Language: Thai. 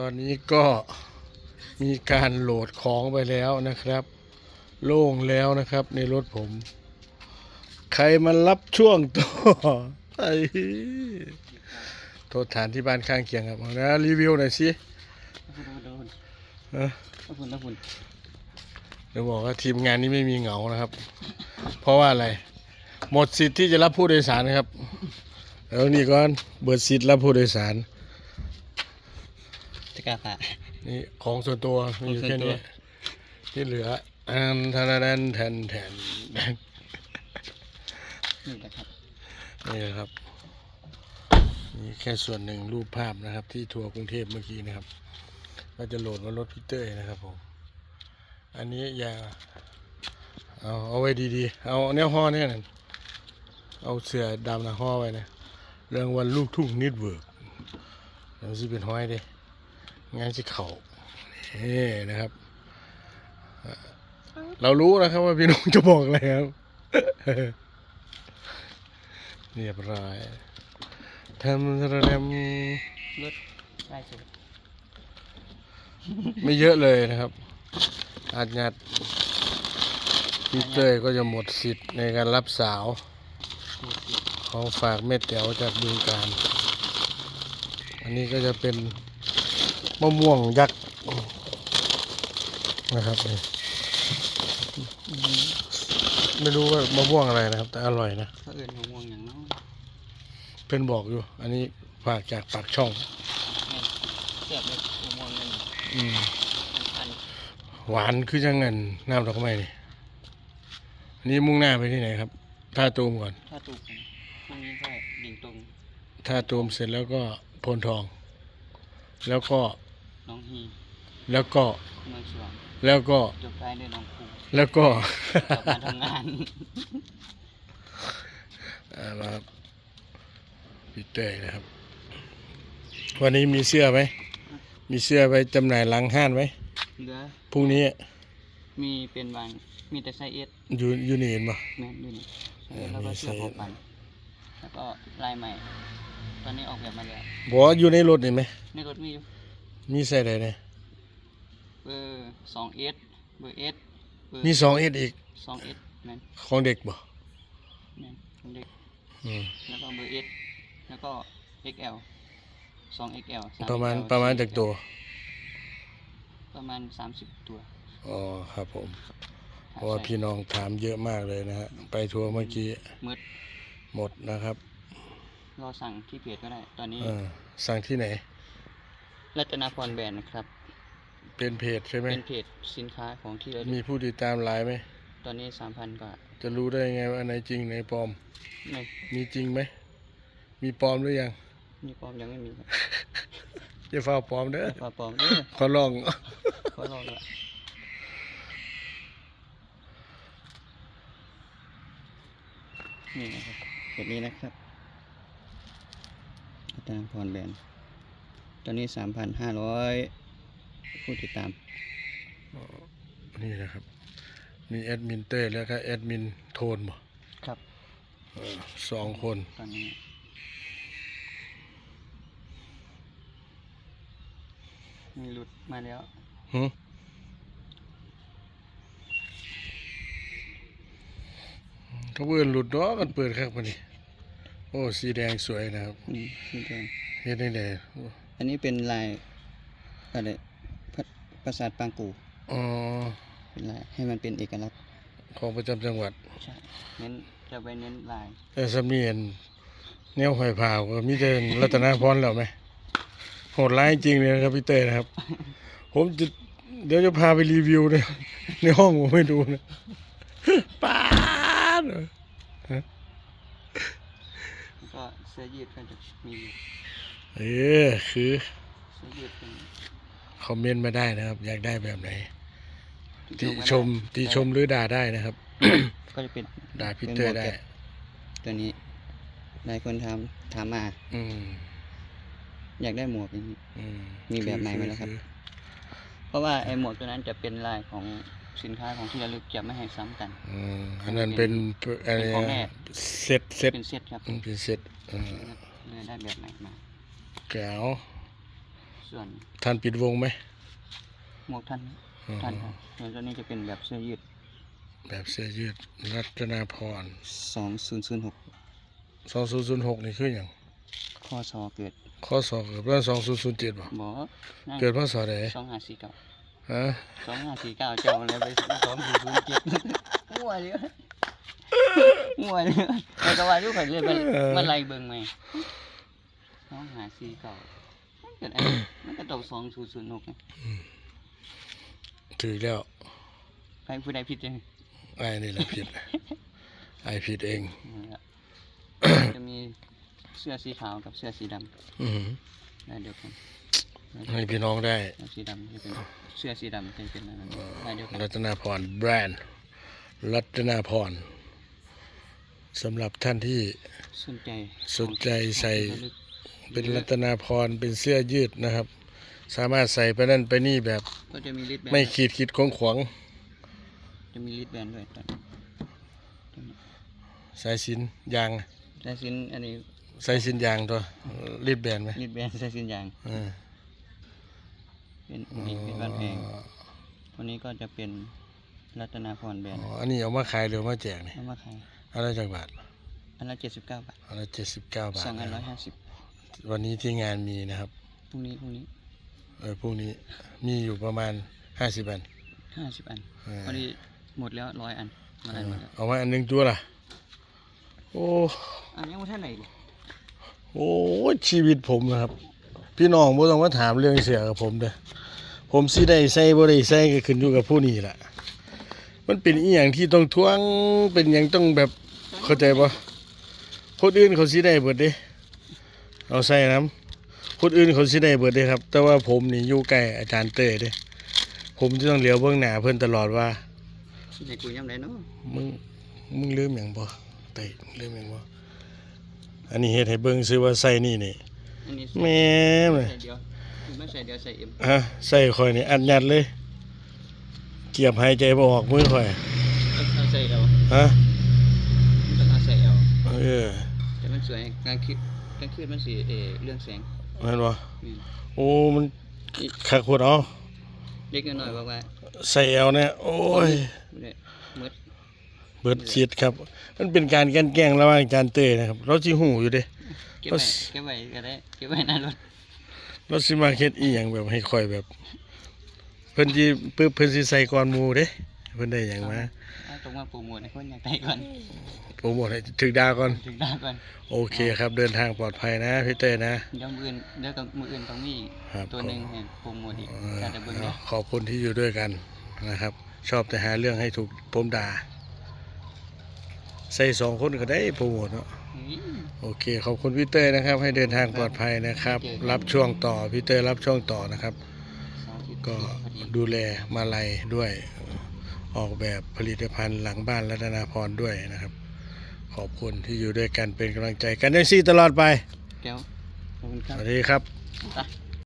ตอนนี้ก็มีการโหลดของไปแล้วนะครับ โล่งแล้วนะครับในรถผม ใครมารับช่วงต่อไอ้โทษฐานที่บ้านข้างเคียงครับเอานะรีวิวหน่อยสิโดนเอ้อแล้วคุณแล้วคุณเดี๋ยวบอกว่าทีมงานนี้ไม่มีเหงานะครับ เพราะว่าอะไร หมดสิทธิ์ที่จะรับผู้โดยสารนะครับแล้วนี่ก่อนเบิดสิทธิ์รับผู้โดยสาร จะกล้าผ่านี่ของส่วนตัวมีอยู่แค่ของส่วนตัว นี้ที่เหลืออันทนแทนแทนแทนแทนนี่แหละครับนี่นะครับนี่แค่ส่วนหนึ่งรูปภาพนะครับ ที่ทัวร์กรุงเทพเมื่อกี้นะครับ ก็จะโหลดมารถพี่เต้ยนะครับผมอันนี้อย่าเอาเอาไว้ดีๆ เอาแนวห่อเนี่ยนั่นเอาเสือดำนะห่อไว้นะเรื่องวันลูกทุ่งนิดเวิร์กเดี๋ยวสิเป็นห้อยเด้ งานสิเข่านี่นะครับ เรารู้นะครับว่าพี่น้องจะบอกอะไรครับเรียบร้อยทำระดมรถได้สุดไม่เยอะเลยนะครับ อาจญัดพี่เต้ยก็จะหมดสิทธิ์ในการรับสาว ของฝากเม็ดแต๋วจากบึงการ อันนี้ก็จะเป็น มะม่วงยักษ์นะครับนี่ไม่รู้ว่ามะม่วงอะไรนะครับ แต่อร่อยนะเขาเอื่นมะม่วงอย่างเน้องเพื่อนบอกอยู่ อันนี้ฝากจากปากช่องเสียบเลยมะม่วงนั่นอืมอันหวานคือจังเงินน้ำดอกไม้นี่อันนี้มุ่งหน้าไปที่ไหนครับท่าตูมก่อนถ้าตูกกันมันนี้ก็ดิ่งตรงท่าตูมเสร็จแล้วก็โพนทอง แล้วก็ห น้องฮีแล้วก็เมืองสวงแล้วก็จบท้ายด้วยหน้องคูแล้วก็กลับมาทำงานอ่ามาครับพี่เต้ยนะครับ วันนี้มีเสื้อไหมมีเสื้อไปจำหน่ายหลังห้านไหมเหลือพรุ่งนี้มีเป็นบางมีแต่ไซส์เอสอยู่อยู่นี่เห็นปะ แม่นด้วยนี่เออแล้วก็มีไซเสื้อส์ หกปันแล้วก็ลายใหม่ ตอนนี้ออกแบบมาแล้วบอกว่าอยู่ในรถเห็นไหมในรถมีอยู่ มีใส่ไหนเนี่ยเบอร์สองเอสเบอร์เอสเบอร์มีสองเอ็ดอีกสองเอสแมนของเด็กบ่แมนของเด็กอืมแล้วก็เบอร์เอสแล้วก็ XL สอง XL สประมาณ XL ประมาณจากตัว ประมาณสามสิบตัว อ๋อครับผมเพหาราะว่าใส่พี่น้องถามเยอะมากเลยนะฮะ ไปทัวร์เมื่อกี้มืดหมดนะครับ รอสั่งที่เพจก็ได้ ตอนนี้เออสั่งที่ไหน รัตนาพรแบรนด์นะครับ เป็นเพจใช่ไหมเป็นเพจสินค้าของที่ระลึมีกผู้ติดตามหลายไหม ตอนนี้สามพันกว่าจะรู้ได้ไงว่าอันไหนจริงไหนปลอม ไม่มีจริงไหม มีปลอมหรือยังมีปลอมยังไม่มีครับอย่าฟ้าปลอมเด้อปลอมปลอมเด้อขอลอง ขอลองด้วยนี่นะครับแบบนี้นะครับรัตนาพรแบรนด์ ตอนนี้สามพันห้าร้อยผู้ติดตาม นี่นะครับมีแอดมินเต้ยแล้วก็แอดมินโทนบ่ครับเออสองคน ตอนนี้มีหลุดมาแล้วหึเขาเบื่อหลุดเนาะกันเปิดครับวันนี้ โอ้ สีแดงสวยนะครับอืมสีแดงเฮ็ดได้แดง อันนี้เป็นลายอะไรพระปราสาทปางกูอ๋อเป็นลายให้มันเป็นเอกลักษณ์ของประจำจังหวัดใช่เน้นจะไปเน้นลายแต่สำเนียนแนวหอยพาวก็มีแต่รัตนาพรแล้วไหมโหดร้ายจริงเลยนะครับพี่เต้นะครับ ผมจะเดี๋ยวจะพาไปรีวิวเนี่ยในห้องผมไม่ดูนะป้าดแล้วก็เสื้อยืดก็จะมีอยู่ เออคือเสื้อยืดเป็นคอมเมนต์มาได้นะครับ อยากได้แบบไหนติก็ชมได้ติชมหรือด่าได้นะครับ ก็จะเป็นด่าพี่เต้ยได้เป็นหมวกแก๊ปตัวนี้หลายคนถามถามมาอืมอยากได้หมวกอย่างนี้อืมมีแบบไหนไหมล่ะครับอเพราะว่าไอ้หมวกตัวนั้นจะเป็นลายของสินค้าของที่ระลึกจะไม่ให้ซ้ำกันอืมอันนั้นเป็นอะไรเป็นของแม่เซ็ตเซ็ตเป็นเซตครับอืมเป็นเซ็ตอืมเลยได้แบบไหนมา แก้วสส่วนท่านปิดวงไหมหมวกท่านอืมท่านครับแล้วตัวนี้จะเป็นแบบเสื้อยืด แบบเสื้อยืดรัตนาพรสองศูนย์ศูนย์หกสองศูนย์ศูนย์หกนี่คืออย่างข้อซอเกิดข้อสอบเกิดเมื่อสองศูนย์ศูนย์เจ็ดบ่บอนั่นเกิดพศใดสองห้าสี่เก้าฮะสองห้าสี่เก้าเจ้าเลยไปสองสี่ศูนย์เจ็ดมั่วเลยมั่วเลยแต่ก็ว่าลูกข่อยเลยมันมันไล่เบิ่งไหม สองห้าสี่เก้ามันเกิดอะไรมันก็ตกสองศูนย์ศูนย์หกไงถือแล้วใครผู้ใดผิดจังไอ้นี่แหละผิด ไอ้ผิดเองนั่นแหละจะมีเสื้อสีขาวกับเสื้อสีดอือหือำได้เดียวกันให้พี่น้องได้เสื้อสีดำจะเป็นเสื้อสีดำจะเป็นอันนั้นได้เดียวกันรัตนาพรแบรนด์ รัตนาพรสำหรับท่านที่สนใจสนใจใส่ของที่ระลึก เป็นรัตนาพรเป็นเสื้อยืดนะครับ สามารถใส่ไปนั่นไปนี่แบบก็จะมีลิดแบนไม่ขีดขีดของขวางจะมีลิดแบนด้วยตอนสายสินยางสายสินอันนี้สายสินยางตัวรีบแบนไหมลิดแบนสายสินยางเออเป็นอีกเป็นบ้านแพงวันนี้ก็จะเป็นรัตนาพรแบรนด์อ๋ออันนี้เอามาขายหรือมาแจกเนี่ยเอามาขายเอะไรจากบาทอันละเจ็ดสิบเก้าบาทเอะไรเจ็ดสิบเก้าบาทสองอันนะร้อยครับห้าสิบ วันนี้ที่งานมีนะครับพรุ่งนี้พรุ่งนี้เออพรุ่งนี้มีอยู่ประมาณห้าสิบอัน ห้าสิบอันเออ พอดีหมดแล้วร้อยอันมาอะไรหมดแล้วเอามาอันหนึงตัวล่ะ โอ้อันยังไม่ท่านไหนเลยโอ้ชีวิตผมนะครับ พี่น้องบ่ต้องมาถามเรื่องเสียกับผมเด้อผมสิได้ใส่บ่ได้ใส่ก็ขึ้นอยู่กับผู้นี้ล่ะ มันเป็นอีหยังที่ต้องทวงเป็นหยังต้องแบบเข้าใจบ่คนอื่นเขาสิได้เบิดเด้ เอาใส่น้ำคนอื่นเขาสิได้เบิดเด้ครับ แต่ว่าผมนี่อยู่ใกล้อาจารย์เต้เด้ผมจะต้องเหลียวเบื้องหน้าเพิ่นตลอดว่าในกูยังไงเนาะมึงมึงลืมหยังบ่เต้มึงลืมหยังบ่อันนี้เฮ็ดให้เบิ่งซื้อว่าใส่นี่นี่อันนี้แม่มเลยใส่เดียวไม่ใส่เดียวใส่เอ็มฮะใส่ข่อยนี่อัดยัดเลย เกียบหายใจบ่ออกมือข่อยเอาใส่เอลฮะต้องเอาใส่เอลเออแต่มันสวยกลางคืนก ลางคืนมันสีเออเรื่องแสงแม่นบ่นี่โอ้มันคักโคตรเอาเล็กน้อยๆบอกว่าใส่เอาเนี่ยโอ้ยไม่ได้มืดเบิดชิดครับ มันเป็นการแกล้งแกล้งระหว่างอาจารย์เต้นะครับ เราสิหูอยู่เด้ เก็บไว้ เก็บไว้ก็ได้ เก็บไว้หน้ารถเราสิมาเฮ็ดอีหยังแบบให้ข่อยแบบ เพิ่นสิปึ๊บเพิ่นสิใส่ก่อนหมู่เด้ เพิ่นได้หยังมาเอาตรงมาปูหมวดให้คนอยากได้ก่อนโปรโมทให้ถึกดาวก่อน ถึงได้ก่อนโอเคครับเดินทางปลอดภัยนะพี่เต้นะ เดี๋ยวมืออื่นเดี๋ยวต้องมืออื่นต้องมีครับตัวหนึ่งให้ปูหมวดอีกเออถ้าจะเบิ่งเนาะขอบคุณที่อยู่ด้วยกันนะครับ ชอบแต่หาเรื่องให้ถูกผมด่าใส่สองคนก็ได้โปรโมทเนาะ นี่โอเค ขอบคุณพี่เต้นะครับ ให้เดินทางปลอดภัยนะครับ รับช่วงต่อพี่เต้รับช่วงต่อนะครับเสาร์อาทิตย์ก็พอดีดูแลมาลัยด้วย ออกแบบผลิตภัณฑ์หลังบ้านรัตนาพรด้วยนะครับ ขอบคุณที่อยู่ด้วยกันเป็นกำลังใจกันยังซี่ตลอดไป แก้วขอบคุณคสรับวัสดีครับ ไป